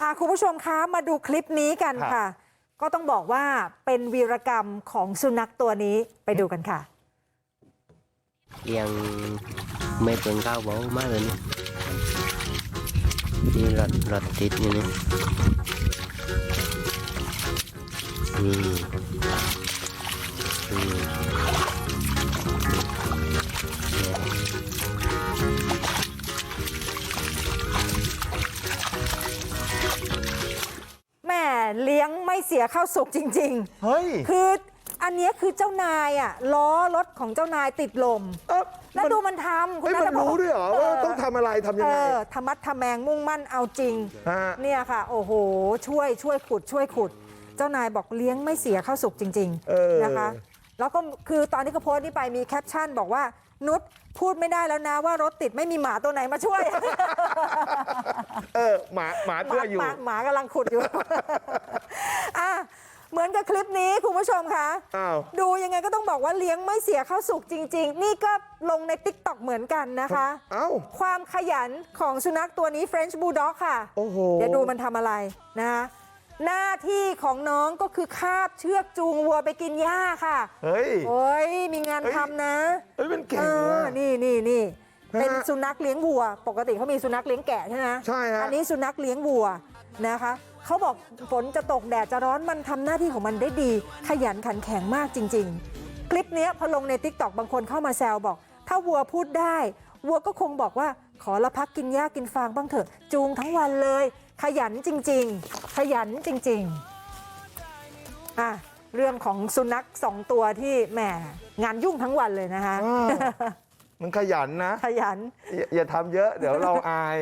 อะคุณผู้ชมคะมาดูคลิปนี้กันครับค่ะ ก็ต้องบอกว่าเป็นวีรกรรมของสุนัขตัวนี้ไปดูกันค่ะ yang mấy tuần cao bố má rồi nè đi lật lật thịt như này ừ. Ừ. เลี้ยงไม่เสียข้าวสุกจริงเฮ้ยๆคืออันเนี้ยคือเจ้านายอะล้อรถของเจ้านายติดลม เอ้าแล้วมันดูมันทำคุเฮ้ณยนัมันทพงรู้ศ์ด้วยเหรอว่าต้องทำอะไรทำยังเอไงอธรรมัดทำแมงมุ่งมั่นเอาจริง ฮะเนี่ยค่ะ โอ้โห ช่วยช่วยขุดช่วยขุด เจ้านายบอกเลี้ยงไม่เสียข้าวสุกจริงเออ ๆนะคะ แล้วก็คือตอนที่เขาโพสต์นี่ไปมีแคปชั่นบอกว่านุชพูดไม่ได้แล้วนะว่ารถติดไม่มีหมาตัวไหนมาช่วย เออหมาหมาหช่มาวยอยู่หมาหมากำลังขุดอยู่ อะเหมือนกับคลิปนี้คุณผู้ชมคะอ้าว ดูยังไงก็ต้องบอกว่าเลี้ยงไม่เสียข้าวสุกจริง ๆ นี่ก็ลงในติ๊กต็อกเหมือนกันนะคะ เอ้า ความขยันของสุนัขตัวนี้ French Bulldog ค่ะ โอ้โห เดี๋ยวดูมันทำอะไรนะคะ หน้าที่ของน้องก็คือคาบเชือกจูงวัวไปกินหญ้าค่ะเฮ้ย โอ้ยมีงานเฮ้ยทำนะเฮ้ยมันเก่เองอว่ะ นี่นี่นี่ฮะเป็นสุนัขเลี้ยงวัว ปกติเขามีสุนัขเลี้ยงแกะใช่ไหมใช่ฮะ อันนี้สุนัขเลี้ยงวัวนะคะเขาบอกฝนจะตกแดดจะร้อนมันทำหน้าที่ของมันได้ดี ขยันขันแข็งมากจริง ๆ คลิปเนี้ยพอลงในทิกตอกบางคนเข้ามาแซวบอก ถ้าวัวพูดได้ วัวก็คงบอกว่าขอละพักกินหญ้ากินฟางบ้างเถอะจูงทั้งวันเลย ขยันจริง ๆ ขยันจริงๆอะเรื่องของสุนัขสองตัวที่แหมงานยุ่งทั้งวันเลยนะคะอ้าวมันขยันนะ ขยันอย่าอย่าทำเยอะ เดี๋ยวเราอาย